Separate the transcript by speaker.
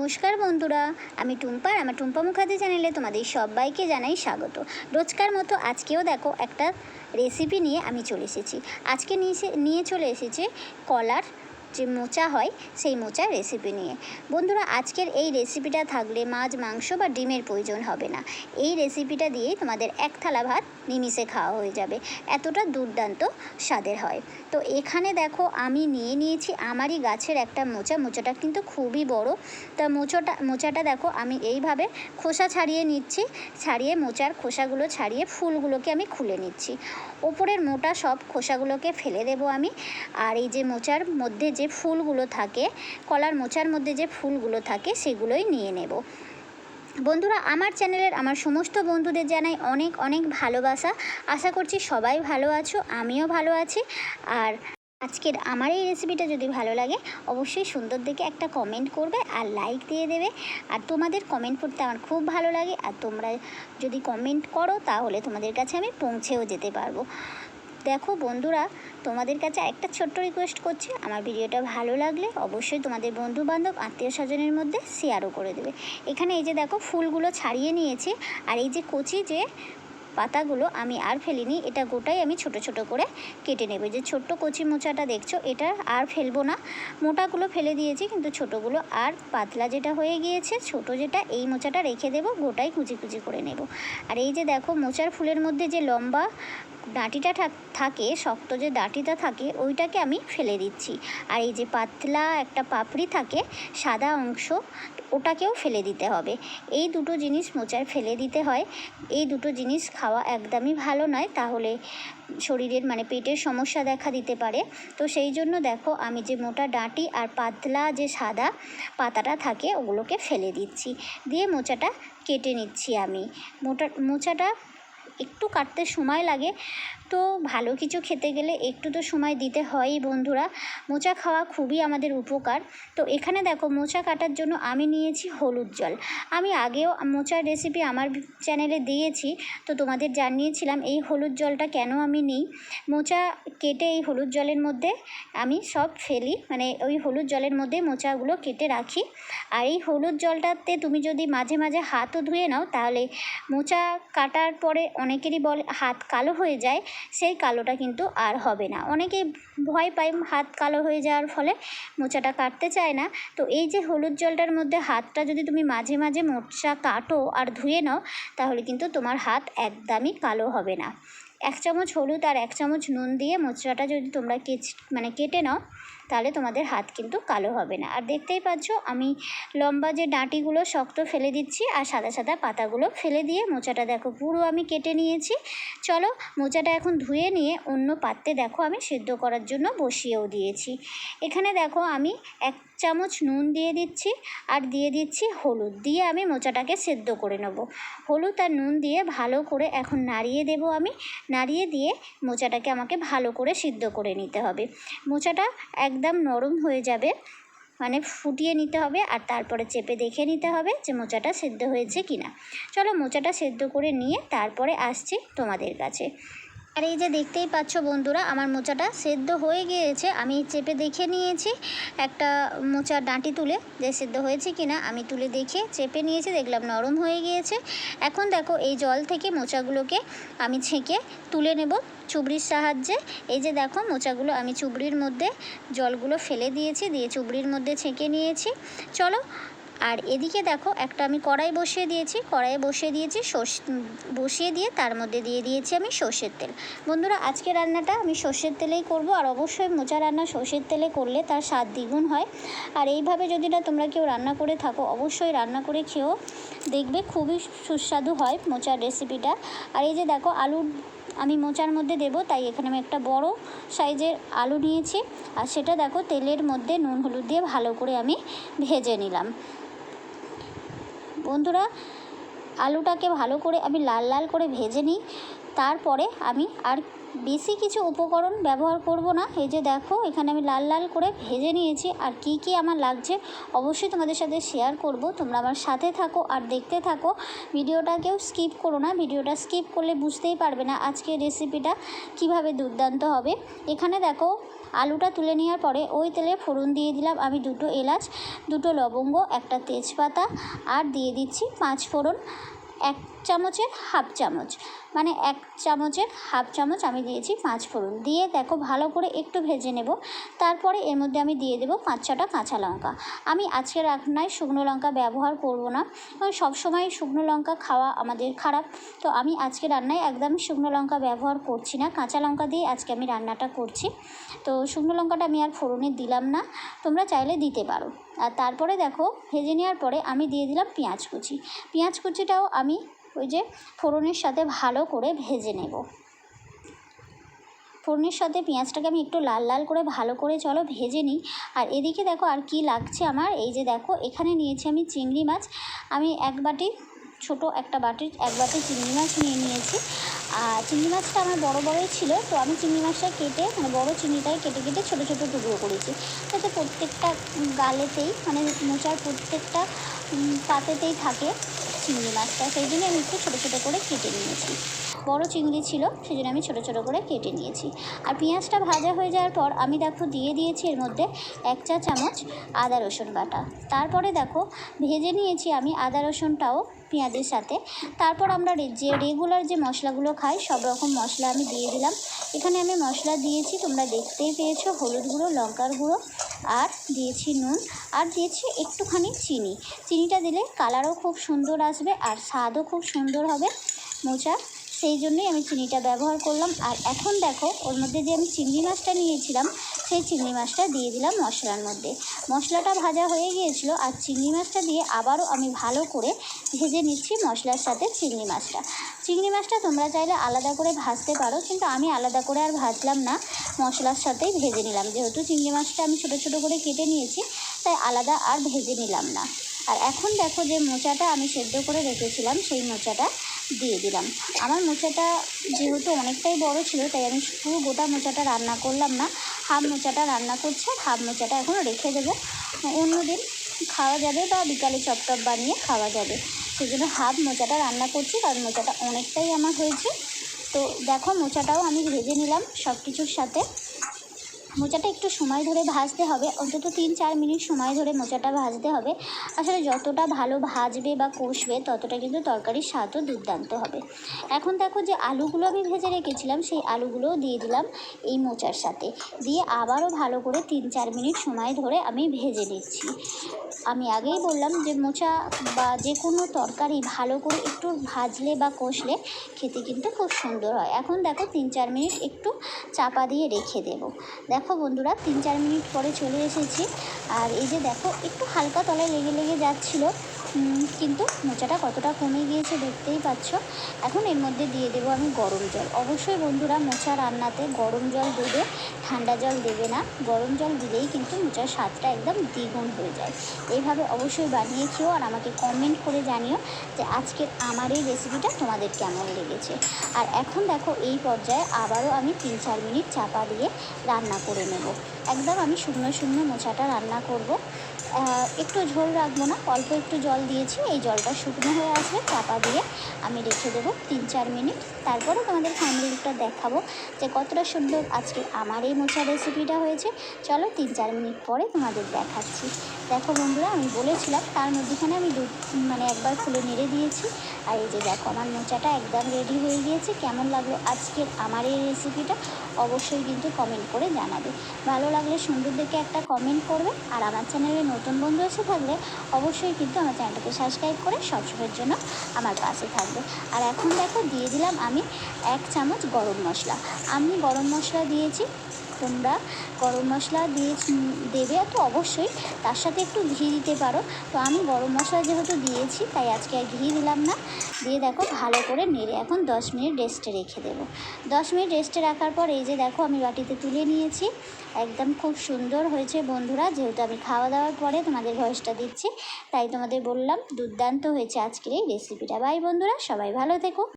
Speaker 1: নমস্কার বন্ধুরা, আমি টুম্পার আমার টুম্পা মুখার্জি চ্যানেলে তোমাদের সবাইকে জানাই স্বাগত। রোজকার মতো আজকেও দেখো একটা রেসিপি নিয়ে আমি চলে এসেছি। আজকে নিয়ে নিয়ে চলে এসেছে কলার যে মোচা হয়, সেই মোচার রেসিপি নিয়ে। বন্ধুরা, আজকের এই রেসিপিটা থাকলে মাছ, মাংস বা ডিমের প্রয়োজন হবে না। এই রেসিপিটা দিয়েই তোমাদের এক থালা ভাত নিমিষে খাওয়া হয়ে যাবে। এতটা দুর্দান্ত স্বাদের হয়। তো এখানে দেখো, আমি নিয়ে নিয়েছি আমারই গাছের একটা মোচা। মোচাটা কিন্তু খুবই বড়। তা মোচাটা মোচাটা দেখো, আমি এইভাবে খোসা ছাড়িয়ে নিচ্ছি। ছাড়িয়ে মোচার খোসাগুলো ছাড়িয়ে ফুলগুলোকে আমি খুলে নিচ্ছি। ওপরের মোটা সব খোসাগুলোকে ফেলে দেবো আমি। আর এই যে মোচার মধ্যে যে ফুলগুলো থাকে, কলার মোচার মধ্যে যে ফুলগুলো থাকে, সেগুলোই নিয়ে নেব। বন্ধুরা, আমার চ্যানেলের আমার সমস্ত বন্ধুদের জানাই অনেক অনেক ভালোবাসা। আশা করছি সবাই ভালো আছো, আমিও ভালো আছি। আর আজকের আমার এই রেসিপিটা যদি ভালো লাগে, অবশ্যই সুন্দর দেখে একটা কমেন্ট করবে আর লাইক দিয়ে দেবে। আর তোমাদের কমেন্ট করতে আমার খুব ভালো লাগে। আর তোমরা যদি কমেন্ট করো, তাহলে তোমাদের কাছে আমি পৌঁছেও যেতে পারব। দেখো বন্ধুরা, তোমাদের কাছে একটা ছোট্ট রিকোয়েস্ট করছি। আমার ভিডিওটা ভালো লাগলে অবশ্যই তোমাদের বন্ধু বান্ধব আত্মীয় স্বজনের মধ্যে শেয়ারও করে দেবে। এখানে এই যে দেখো, ফুলগুলো ছাড়িয়ে নিয়েছি। আর এই যে কচি যে পাতাগুলো আমি আর ফেলিনি, এটা গোটাই আমি ছোট ছোট করে কেটে নেব। যে ছোট্ট কচি মোচাটা দেখছ, এটা আর ফেলব না। মোটাগুলো ফেলে দিয়েছি, কিন্তু ছোটোগুলো আর পাতলা যেটা হয়ে গিয়েছে, ছোট যেটা, এই মোচাটা রেখে দেবো, গোটাই কুচি কুচি করে নেব। আর এই যে দেখো, মোচার ফুলের মধ্যে যে লম্বা ডাঁটিটা থাক- শক্ত যে ডাঁটিটা থাকে, ওইটাকে আমি ফেলে দিচ্ছি। আর এই যে পাতলা একটা পাপড়ি থাকে, সাদা অংশ ওটাকেও ফেলে দিতে হবে। এই দুটো জিনিস মোচায় ফেলে দিতে হয়। এই দুটো জিনিস খাওয়া একদমই ভালো নয়। তাহলে শরীরের মানে পেটের সমস্যা দেখা দিতে পারে। তো সেই জন্য দেখো, আমি যে মোটা ডাঁটি আর পাতলা যে সাদা পাতাটা থাকে, ওগুলোকে ফেলে দিচ্ছি। দিয়ে মোচাটা কেটে নিচ্ছি আমি। মোটা, মোচাটা একটু কাটতে সময় লাগে। তো ভালো কিছু খেতে গেলে একটু তো সময় দিতে হয়ই বন্ধুরা। মোচা খাওয়া খুবই আমাদের উপকার। তো এখানে দেখো মোচা কাটার জন্য আমি নিয়েছি হলুদ জল। আমি আগেও মোচার রেসিপি আমার চ্যানেলে দিয়েছি। তো তোমাদের জানিয়েছিলাম এই হলুদ জলটা কেন আমি নিই। মোচা কেটে এই হলুদ জলের মধ্যে আমি সব ফেলি। মানে ওই হলুদ জলের মধ্যে মোচাগুলো কেটে রাখি। আর এই হলুদ জলটাতে তুমি যদি মাঝে মাঝে হাতও ধুয়ে নাও তাহলে মোচা কাটার পরে অনেকেরই বলে হাত কালো হয়ে যায়, সেই কালোটা কিন্তু আর হবে না। অনেকেই ভয় পায় হাত কালো হয়ে যাওয়ার ফলে, মোচাটা কাটতে চায় না। তো এই যে হলুদ জলটার মধ্যে হাতটা যদি তুমি মাঝে মাঝে মোচা কাটো আর ধুয়ে নাও, তাহলে কিন্তু তোমার হাত একদমই কালো হবে না। এক চামচ হলুদ আর এক চামচ নুন দিয়ে মোচড়াটা যদি তোমরা কেচ মানে কেটে নাও তাহলে তোমাদের হাত কিন্তু কালো হবে না। আর দেখতেই পাচ্ছ, আমি লম্বা যে ডাঁটিগুলো শক্ত ফেলে দিচ্ছি আর সাদা সাদা পাতাগুলো ফেলে দিয়ে মোচাটা দেখো, পুরো আমি কেটে নিয়েছি। চলো মোচাটা এখন ধুয়ে নিয়ে অন্য পাত্রে দেখো, আমি সিদ্ধ করার জন্য বসিয়েও দিয়েছি। এখানে দেখো, আমি এক চামচ নুন দিয়ে দিচ্ছি আর দিয়ে দিচ্ছি হলুদ। দিয়ে আমি মোচাটাকে সেদ্ধ করে নেব। হলুদ আর নুন দিয়ে ভালো করে এখন নাড়িয়ে দেব আমি। নাড়িয়ে দিয়ে মোচাটাকে আমাকে ভালো করে সিদ্ধ করে নিতে হবে। মোচাটা একদম নরম হয়ে যাবে। মানে ফুটিয়ে নিতে হবে আর তারপরে চেপে দেখে নিতে হবে যে মোচাটা সেদ্ধ হয়েছে কিনা। চলো মোচাটা সেদ্ধ করে নিয়ে তারপরে আসছি তোমাদের কাছে। আর এই যে দেখতেই পাচ্ছ বন্ধুরা, আমার মোচাটা সেদ্ধ হয়ে গিয়েছে। আমি চেপে দেখে নিয়েছি একটা মোচার ডাঁটি তুলে যে সেদ্ধ হয়েছে কি না আমি তুলে দেখে চেপে নিয়েছি, দেখলাম নরম হয়ে গিয়েছে। এখন দেখো, এই জল থেকে মোচাগুলোকে আমি ছেঁকে তুলে নেব চুবড়ির সাহায্যে। এই যে দেখো, মোচাগুলো আমি চুবড়ির মধ্যে জলগুলো ফেলে দিয়েছি, দিয়ে চুবড়ির মধ্যে ছেঁকে নিয়েছি। চলো আর এদিকে দেখো, একটা আমি কড়াই বসিয়ে দিয়েছি, কড়াইয়ে বসিয়ে দিয়েছি সর্ষ বসিয়ে দিয়ে তার মধ্যে দিয়ে দিয়েছি আমি সর্ষের তেল। বন্ধুরা, আজকে রান্নাটা আমি সর্ষের তেলেই করব, আর অবশ্যই মোচা রান্না সর্ষের তেলে করলে তার স্বাদ দ্বিগুণ হয়। আর এইভাবে যদি না তোমরা কেউ রান্না করে থাকো, অবশ্যই রান্না করে খেয়েও দেখবে খুবই সুস্বাদু হয় মোচার রেসিপিটা। আর এই যে দেখো আলুর আমি মোচার মধ্যে দেব, তাই এখানে আমি একটা বড় সাইজের আলু নিয়েছি। আর সেটা দেখো, তেলের মধ্যে নুন হলুদ দিয়ে ভালো করে আমি ভেজে নিলাম। বন্ধুরা, আলুটাকে ভালো করে আমি লাল লাল করে ভেজে নিই। তারপরে আমি আর বেশি কিছু উপকরণ ব্যবহার করব না। এই যে দেখো, এখানে আমি লাল লাল করে ভেজে নিয়েছি। আর কি কি আমার লাগছে অবশ্যই তোমাদের সাথে শেয়ার করব। তোমরা আমার সাথে থাকো আর দেখতে থাকো। ভিডিওটা কেউ স্কিপ করো না। ভিডিওটা স্কিপ করলে বুঝতেই পারবে না আজকের রেসিপিটা কীভাবে দুর্দান্ত হবে। এখানে দেখো আলুটা তুলে নেওয়ার পরে ওই তেলে ফোড়ন দিয়ে দিলাম আমি দুটো এলাচ, দুটো লবঙ্গ, একটা তেজপাতা আর দিয়ে দিচ্ছি পাঁচ ফোড়ন, এক চামচের হাফ চামচ মানে এক চামচের হাফ চামচ আমি দিয়েছি পাঁচ ফোড়ন। দিয়ে দেখো ভালো করে একটু ভেজে নেব। তারপরে এর মধ্যে আমি দিয়ে দেবো পাঁচ ছটা কাঁচা লঙ্কা। আমি আজকে রান্নায় শুকনো লঙ্কা ব্যবহার করব না। কারণ সবসময় শুকনো লঙ্কা খাওয়া আমাদের খারাপ। তো আমি আজকে রান্নায় একদম শুকনো লঙ্কা ব্যবহার করছি না। কাঁচা লঙ্কা দিয়ে আজকে আমি রান্নাটা করছি। তো শুকনো লঙ্কাটা আমি আর ফোড়নে দিলাম না। তোমরা চাইলে দিতে পারো। আর তারপরে দেখো, ভেজে নেওয়ার পরে আমি দিয়ে দিলাম পেঁয়াজ কুচি। পেঁয়াজ কুচিটাও আমি ওই যে ফোড়নের সাথে ভালো করে ভেজে নেব। ফোড়নের সাথে পেঁয়াজটাকে আমি একটু লাল লাল করে ভালো করে চলো ভেজে নিই। আর এদিকে দেখো আর কি লাগছে আমার। এই যে দেখো, এখানে নিয়েছি আমি চিংড়ি মাছ। আমি এক বাটি ছোট একটা বাটি, এক বাটি চিংড়ি মাছ নিয়ে নিয়েছি। আর চিংড়ি মাছটা আমার বড় বড়ই ছিল, তো আমি চিংড়ি মাছটা কেটে মানে বড় চিংড়িটাই কেটে কেটে ছোটো ছোটো টুকরো করেছি। যাতে প্রত্যেকটা গালেতেই মানে মোচার প্রত্যেকটা পাতেতেই থাকে চিংড়ি মাছটা। সেই জন্য আমি একটু ছোটো ছোটো করে কেটে নিয়েছি। বড় চিংড়ি ছিল সেই জন্য আমি ছোটো ছোটো করে কেটে নিয়েছি। আর পেঁয়াজটা ভাজা হয়ে যাওয়ার পর আমি দেখো দিয়ে দিয়েছি এর মধ্যে এক চা চামচ আদা রসুন বাটা। তারপরে দেখো ভেজে নিয়েছি আমি আদা রসুনটাও পেঁয়াজের সাথে। তারপর আমরা যে রেগুলার যে মশলাগুলো খাই, সব রকম মশলা আমি দিয়ে দিলাম। এখানে আমি মশলা দিয়েছি, তোমরা দেখতেই পেয়েছ, হলুদ গুঁড়ো, লঙ্কার গুঁড়ো, আর দিয়েছি নুন, আর দিয়েছি একটুখানি চিনি। চিনিটা দিলে কালারও খুব সুন্দর আসবে, আর স্বাদও খুব সুন্দর হবে। মোচা সেই জন্যই আমি চিনিটা ব্যবহার করলাম। আর এখন দেখো, ওর মধ্যে যে আমি চিংড়ি মাছটা নিয়েছিলাম, সেই চিংড়ি মাছটা দিয়ে দিলাম মশলার মধ্যে। মশলাটা ভাজা হয়ে গিয়েছিল, আর চিংড়ি মাছটা দিয়ে আবারও আমি ভালো করে ভেজে নিচ্ছি মশলার সাথে চিংড়ি মাছটা। চিংড়ি মাছটা তোমরা চাইলে আলাদা করে ভাজতে পারো, কিন্তু আমি আলাদা করে আর ভাজলাম না। মশলার সাথেই ভেজে নিলাম। যেহেতু চিংড়ি মাছটা আমি ছোটো ছোটো করে কেটে নিয়েছি, তাই আলাদা আর ভেজে নিলাম না। আর এখন দেখো যে মোচাটা আমি সেদ্ধ করে রেখেছিলাম, সেই মোচাটা। দিয়ে দিলাম। আমার মোচাটা যেহেতু অনেকটাই বড় ছিল, তাই আমি পুরো গোটা মোচাটা রান্না করলাম না। হাফ মোচাটা রান্না করছি আর হাফ মোচাটা এখন রেখে দেবো। অন্যদিন খাওয়া যাবে বা বিকালে চপটপ বানিয়ে খাওয়া যাবে। সেই জন্য হাফ মোচাটা রান্না করছি, কারণ মোচাটা অনেকটাই আমার হয়েছে। তো দেখো, মোচাটাও আমি ভেজে নিলাম সব কিছুর সাথে। মোচাটা একটু সময় ধরে ভাজতে হবে, অন্তত তিন চার মিনিট সময় ধরে মোচাটা ভাজতে হবে। আসলে যতটা ভালো ভাজবে বা কষবে, ততটা কিন্তু তরকারির স্বাদও দুর্দান্ত হবে। এখন দেখো যে আলুগুলো আমি ভেজে রেখেছিলাম, সেই আলুগুলোও দিয়ে দিলাম এই মোচার সাথে। দিয়ে আবারও ভালো করে তিন চার মিনিট সময় ধরে আমি ভেজে নিচ্ছি। আমি আগেই বললাম যে মোচা বা যে কোনো তরকারি ভালো করে একটু ভাজলে বা কষলে খেতে কিন্তু খুব সুন্দর হয়। এখন দেখো তিন চার মিনিট একটু চাপা দিয়ে রেখে দেবো। দেখো বন্ধুরা, তিন চার মিনিট পরে চলে এসেছি। আর এই যে দেখো, একটু হালকা তলায় লেগে লেগে যাচ্ছিল। কিন্তু মোচাটা কতটা কমে গিয়েছে দেখতেই পাচ্ছ। এখন এর মধ্যে দিয়ে দেবো আমি গরম জল। অবশ্যই বন্ধুরা মোচা রান্নাতে গরম জল দেবে, ঠান্ডা জল দেবে না। গরম জল দিলেই কিন্তু মোচার স্বাদটা একদম দ্বিগুণ হয়ে যায়। এইভাবে অবশ্যই বানিয়ে খেও আর আমাকে কমেন্ট করে জানিও যে আজকের আমার এই রেসিপিটা তোমাদের কেমন লেগেছে। আর এখন দেখো এই পর্যায়ে আবারও আমি তিন চার মিনিট চাপা দিয়ে রান্না করে নেব। একদম আমি শুকনো শুকনো মোচাটা রান্না করব। একটু ঝোল রাখব না, অল্প একটু জল দিয়েছি, এই জলটা শুকনো হয়ে আসবে চাপা দিয়ে আমি রেখে দেবো তিন চার মিনিট। তারপরে তোমাদের ফাইনাল লুকটা দেখাবো যে কতটা সুন্দর আজকে আমার এই মোচা রেসিপিটা হয়েছে। চলো তিন চার মিনিট পরে তোমাদের দেখাচ্ছি। দেখো বন্ধুরা, আমি বলেছিলাম, তার মধ্যেখানে আমি দু মানে একবার খুলে নেড়ে দিয়েছি। আর এই যে দেখো, আমার মোচাটা একদম রেডি হয়ে গিয়েছে। কেমন লাগল আজকের আমার এই রেসিপিটা অবশ্যই কিন্তু কমেন্ট করে জানাবে। ভালো লাগলে সুন্দর দেখে একটা কমেন্ট করবে। আর আমার চ্যানেলে নতুন বন্ধু এসে থাকলে অবশ্যই কিন্তু আমার চ্যানেলটাকে সাবস্ক্রাইব করে সবসময়ের জন্য আমার পাশে থাকবে। আর এখন দেখো, দিয়ে দিলাম আমি এক চামচ গরম মশলা। আমি গরম মশলা দিয়েছি তোমরা গরম মশলা দিয়ে দেবে, তো অবশ্যই তার সাথে একটু ঘি দিতে পারো। তো আমি গরম মশলা যেহেতু দিয়েছি, তাই আজকে আর ঘি দিলাম না। দিয়ে দেখো ভালো করে নেড়ে এখন দশ মিনিট রেস্টে রেখে দেবো। দশ মিনিট রেস্টে রাখার পর এই যে দেখো আমি বাটিতে তুলে নিয়েছি। একদম খুব সুন্দর হয়েছে বন্ধুরা, যেহেতু আমি খাওয়া দাওয়ার পরে তোমাদের ভয়েসটা দিচ্ছি, তাই তোমাদের বললাম দুর্দান্ত হয়েছে আজকের এই রেসিপিটা বাই বন্ধুরা, সবাই ভালো থেকো।